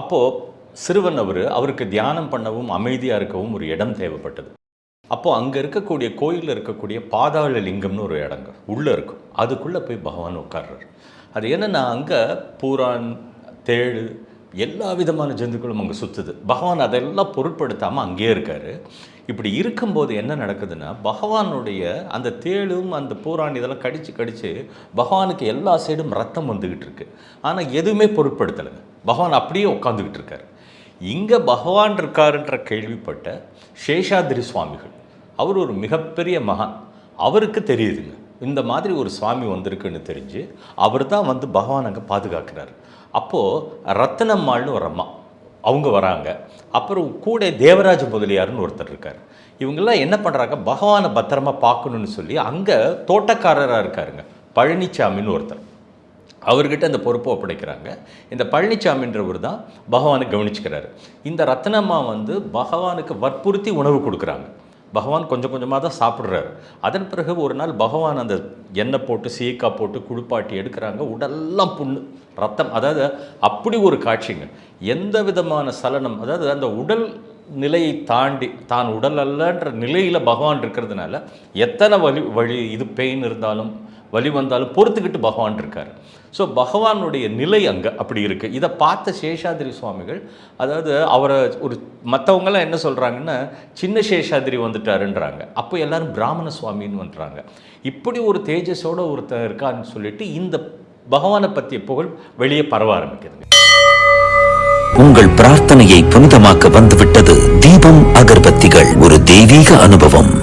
அப்போது சிறுவன் அவர் அவருக்கு தியானம் பண்ணவும் அமைதியாக இருக்கவும் ஒரு இடம் தேவைப்பட்டது. அப்போது அங்கே இருக்கக்கூடிய கோயிலில் இருக்கக்கூடிய பாதாள லிங்கம்னு ஒரு இடங்க. உள்ளே இருக்கும். அதுக்குள்ளே போய் பகவான் உட்கார்றாரு. அது என்னென்னா அங்கே பூரான் தேழு எல்லா விதமான ஜந்துக்களும் அங்கே சுற்றுது பகவான் அதெல்லாம் பொருட்படுத்தாமல் அங்கேயே இருக்கார். இப்படி இருக்கும்போது என்ன நடக்குதுன்னா பகவானுடைய அந்த தேளும் அந்த பூரான் இதெல்லாம் கடித்து கடித்து பகவானுக்கு எல்லா சைடும் ரத்தம் வந்துக்கிட்டு இருக்கு. ஆனால் எதுவுமே பொருட்படுத்தலைங்க. பகவான் அப்படியே உட்காந்துக்கிட்டு இருக்கார். இங்கே பகவான் இருக்காருன்ற கேள்விப்பட்ட சேஷாதிரி சுவாமிகள் அவர் ஒரு மிகப்பெரிய மகான். அவருக்கு தெரியுதுங்க. இந்த மாதிரி ஒரு சுவாமி வந்திருக்குன்னு தெரிஞ்சு அவர் தான் வந்து பகவான் அங்கே பாதுகாக்கிறார். அப்போது ரத்தனம்மாள்னு ஒரு அம்மா அவங்க வராங்க. அப்புறம் கூட தேவராஜ முதலியார்னு ஒருத்தர் இருக்கார். இவங்கெல்லாம் என்ன பண்ணுறாங்க பகவானை பத்திரமா பார்க்கணுன்னு சொல்லி அங்கே தோட்டக்காரராக இருக்காருங்க பழனிச்சாமின்னு ஒருத்தர். அவர்கிட்ட அந்த பொறுப்பை ஒப்படைக்கிறாங்க. இந்த பழனிசாமின்றவர் தான் பகவானை கவனிச்சுக்கிறாரு. இந்த ரத்னம்மா வந்து பகவானுக்கு வற்புறுத்தி உணவு கொடுக்குறாங்க. பகவான் கொஞ்சம் கொஞ்சமாக தான் சாப்பிட்றாரு. அதன் பிறகு ஒரு நாள் பகவான் அந்த எண்ணெய் போட்டு சீக்காய் போட்டு குளிப்பாட்டி எடுக்கிறாங்க. உடல்லாம் புண்ணு. ரத்தம் அதாவது அப்படி ஒரு காட்சிங்க. எந்த விதமான சலனம் அதாவது அந்த உடல் நிலையை தாண்டி தான் உடல் அல்லன்ற நிலையில் பகவான் இருக்கிறதுனால எத்தனை வலி வழி இது பெயின் இருந்தாலும் வழி வந்தாலும் பொறுத்துக்கிட்டு பகவான் இருக்கார். ஸோ பகவானுடைய நிலை அங்கே அப்படி இருக்குது இதை பார்த்த சேஷாதிரி சுவாமிகள் அதாவது அவரை ஒரு மற்றவங்கெல்லாம் என்ன சொல்கிறாங்கன்னா சின்ன சேஷாதிரி வந்துட்டாருன்றாங்க. அப்போ எல்லாரும் பிராமண சுவாமின்னு வந்துறாங்க. இப்படி ஒரு தேஜஸோட ஒருத்தர் இருக்கான்னு சொல்லிட்டு இந்த பகவானை பற்றிய புகழ் வெளியே பரவ ஆரம்பிக்குதுங்க உங்கள் பிரார்த்தனையை புனிதமாக்க வந்துவிட்டது தீபம் அகர்பத்திகள். ஒரு தெய்வீக அனுபவம்.